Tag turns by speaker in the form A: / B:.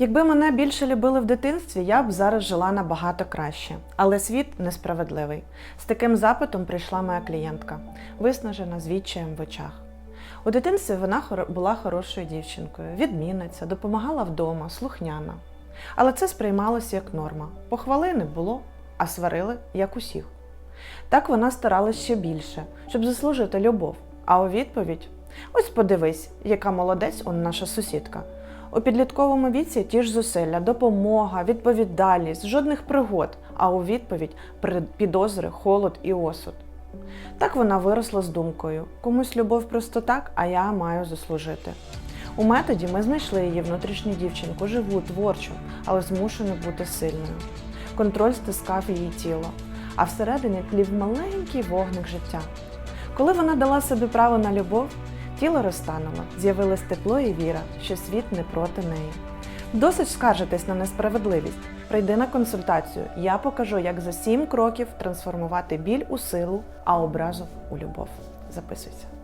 A: Якби мене більше любили в дитинстві, я б зараз жила набагато краще. Але світ несправедливий. З таким запитом прийшла моя клієнтка, виснажена з відчаєм в очах. У дитинстві вона була хорошою дівчинкою, відмінниця, допомагала вдома, слухняна. Але це сприймалося як норма. Похвали не було, а сварили як усіх. Так вона старалась ще більше, щоб заслужити любов. А у відповідь: ось подивись, яка молодець он наша сусідка. У підлітковому віці ті ж зусилля, допомога, відповідальність, жодних пригод, а у відповідь підозри, холод і осуд. Так вона виросла з думкою: комусь любов просто так, а я маю заслужити. У методі ми знайшли її внутрішню дівчинку, живу, творчу, але змушену бути сильною. Контроль стискав її тіло, а всередині тлів маленький вогник життя. Коли вона дала собі право на любов, тіло розтануло, з'явилось тепло і віра, що світ не проти неї. Досить скаржитись на несправедливість. Прийди на консультацію. Я покажу, як за сім кроків трансформувати біль у силу, а образу у любов. Записуйся.